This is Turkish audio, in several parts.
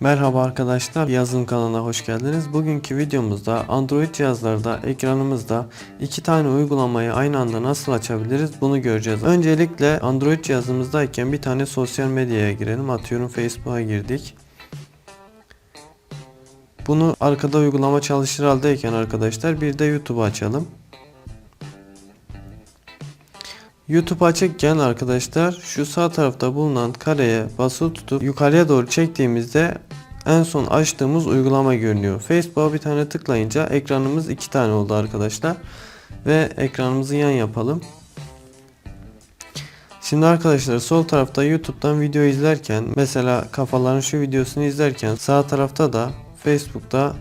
Merhaba arkadaşlar, yazılım kanalına hoş geldiniz. Bugünkü videomuzda Android cihazlarda ekranımızda iki tane uygulamayı aynı anda nasıl açabiliriz bunu göreceğiz. Öncelikle Android cihazımızdayken bir tane sosyal medyaya girelim. Atıyorum Facebook'a girdik. Bunu arkada uygulama çalışır haldeyken arkadaşlar bir de YouTube'u açalım. YouTube açıkken arkadaşlar şu sağ tarafta bulunan kareye basılı tutup yukarıya doğru çektiğimizde en son açtığımız uygulama görünüyor. Facebook'a bir tane tıklayınca ekranımız iki tane oldu arkadaşlar. Ve ekranımızı yan yapalım. Şimdi arkadaşlar sol tarafta YouTube'dan video izlerken mesela kafaların şu videosunu izlerken sağ tarafta da Facebook'ta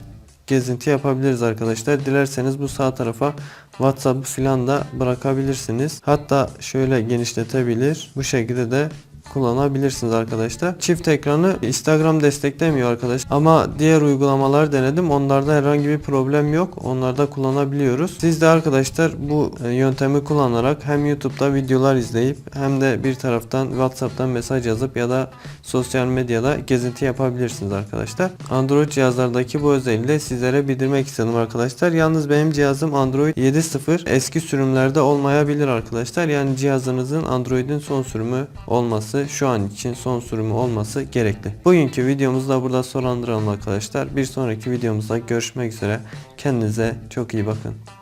gezinti yapabiliriz arkadaşlar. Dilerseniz bu sağ tarafa WhatsApp'ı filan da bırakabilirsiniz. Hatta şöyle genişletebilir. Bu şekilde de kullanabilirsiniz arkadaşlar. Çift ekranı Instagram desteklemiyor arkadaş. Ama diğer uygulamalar denedim. Onlarda herhangi bir problem yok. Onlarda kullanabiliyoruz. Siz de arkadaşlar bu e, yöntemi kullanarak hem YouTube'da videolar izleyip hem de bir taraftan WhatsApp'tan mesaj yazıp ya da sosyal medyada gezinti yapabilirsiniz arkadaşlar. Android cihazlardaki bu özelliği de sizlere bildirmek istedim arkadaşlar. Yalnız benim cihazım Android 7.0 eski sürümlerde olmayabilir arkadaşlar. Yani cihazınızın Android'in son sürümü olması şu an için son sürümü olması gerekli. Bugünkü videomuzu da burada sonlandıralım arkadaşlar. Bir sonraki videomuzda görüşmek üzere. Kendinize çok iyi bakın.